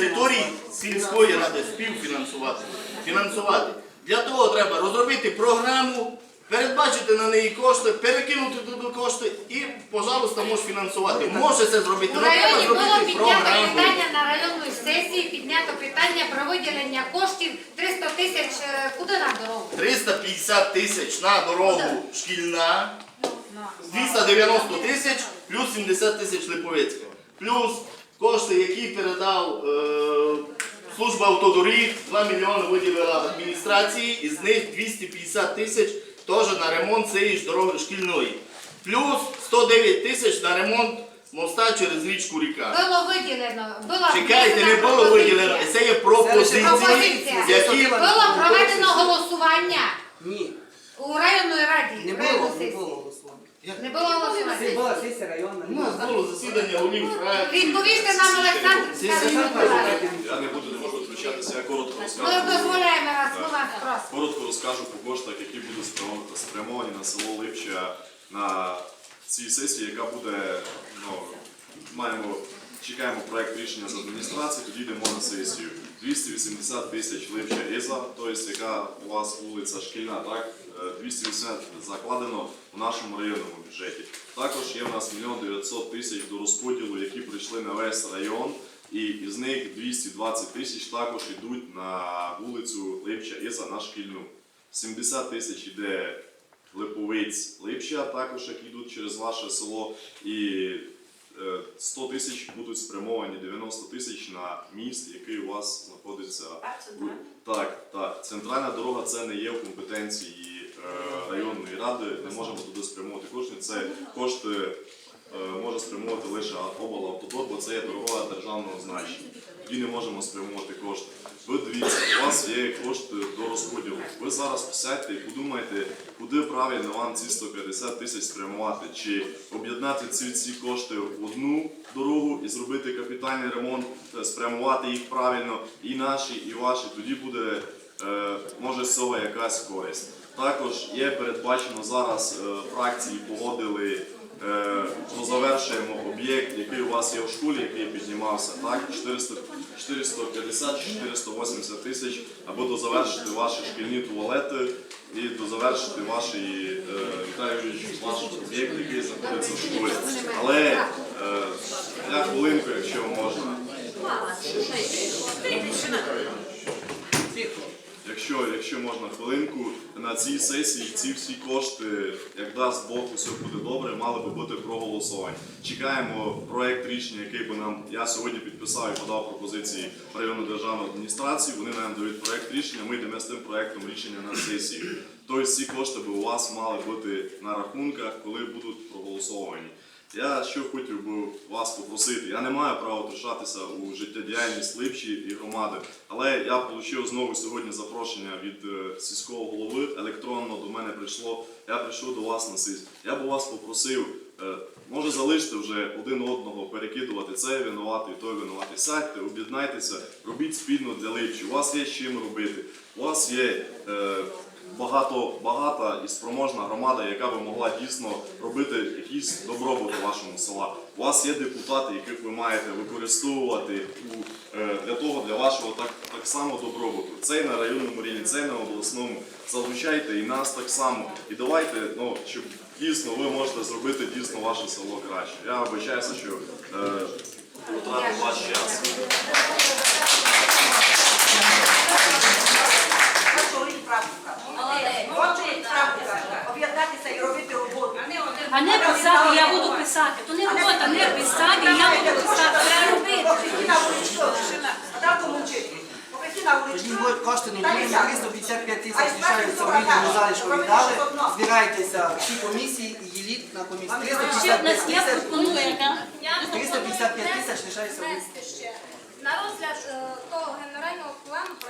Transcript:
території сільської ради співфінансувати. Фінансувати. Для того треба розробити програму, передбачити на неї кошти, перекинути туди кошти і, пожалуйста, можеш фінансувати. Може це зробити, У але треба районі було зробити піднято програму. питання на районній сесії, піднято питання про виділення коштів 300 тисяч. е, Куди на дорогу? 350 тисяч на дорогу шкільна, 290 тисяч плюс 70 тисяч Липовецька. Плюс кошти, які передав е, служба автодоріг, 2 мільйони виділила адміністрації, із них 250 тисяч теж на ремонт цієї ж дороги шкільної. Плюс 109 тисяч на ремонт моста через річку Ріка. Було виділено. Була Чекайте, не внесена було пропозиція. виділено. Це є пропозиції, Пропозиція. які Було проведено голосування Ні, у районної раді. не районної було, не сесії. було голосування. Не було голосування. була сесія районна. у нас було засідання голів фракцій. Відповісти нам, Олександр. Я не буду, не можу втручатися, я коротко Ми розкажу. дозволяємо вас, ми вас. Коротко розкажу по коштах, які будуть спрямо- спрямовані на село Липча на цій сесії, яка буде, ну, маємо, чекаємо проект рішення з адміністрації, тоді йдемо на сесію. 280 тисяч Липча Іза, тобто яка у вас вулиця шкільна, так? Е, 280 закладено в нашому районному бюджеті. Також є в нас 1 900 тисяч до розподілу, які прийшли на весь район. І із них 220 тисяч також йдуть на вулицю Липча Іза на шкільну. 70 тисяч йде Липовиць Липча, також які йдуть через ваше село. І е, 100 тисяч будуть спрямовані 90 тисяч на міст, який у вас знаходиться. Так, так. Центральна дорога це не є в компетенції е, районної ради. Не можемо туди спрямовувати кошти. Це кошти е, може спрямовувати лише облавтодор, бо це є дорога державного значення. Тоді не можемо спрямовувати кошти. Ви дивіться, у вас є кошти до розподілу. Ви зараз сядьте і подумайте, куди правильно вам ці 150 тисяч спрямувати. Чи об'єднати ці, ці кошти в одну дорогу і зробити капітальний ремонт, е, спрямувати їх правильно, і наші, і ваші. Тоді буде е, може з якась користь. Також є передбачено зараз е, фракції погодили. Вас є в школі, який піднімався, так, 450-480 тисяч, аби дозавершити ваші шкільні туалети і дозавершити ваші, е, ваш об'єкт, який знаходиться в школі. Але е, я хвилинку, якщо можна. Якщо, можна хвилинку, на цій сесії ці всі кошти, як дасть Бог, усе буде добре, мали би бути проголосовані. Чекаємо проект рішення, який би нам я сьогодні підписав і подав пропозиції в районну державну адміністрацію. Вони нам дають проект рішення. Ми йдемо з тим проектом рішення на сесію. Тобто ці кошти би у вас мали бути на рахунках, коли будуть проголосовані. Я що хотів би вас попросити. Я не маю права втручатися у життєдіяльність Липчі і громади, але я отримав знову сьогодні запрошення від е, сільського голови. Електронно до мене прийшло. Я прийшов до вас на сесію. Я б вас попросив, е, може залиште вже один одного перекидувати цей винуватий, той винуватий. Сядьте, об'єднайтеся, робіть спільно для Липчі. У вас є з чим робити. У вас є. е, багато, багата і спроможна громада, яка би могла дійсно робити якийсь добробут у вашому села. У вас є депутати, яких ви маєте використовувати у, е, для того, для вашого так, так само добробуту. Цей на районному рівні, цей на обласному. Залучайте і нас так само. І давайте, ну, щоб дійсно ви можете зробити дійсно ваше село краще. Я вибачаюся, що е, потратив ваш час. А не писати, я буду писати. То не робота, не писати, я буду писати. Треба робити. На на Тоді ви кошти не будуть 355 тисяч лишаються в вільному залишку віддали. Збирайтеся всі комісії і діліть на комісії. Ще в нас 355 тисяч, пропоную. 355 тисяч лишається в вільному. внести ще на розгляд е, того генерального плану проекту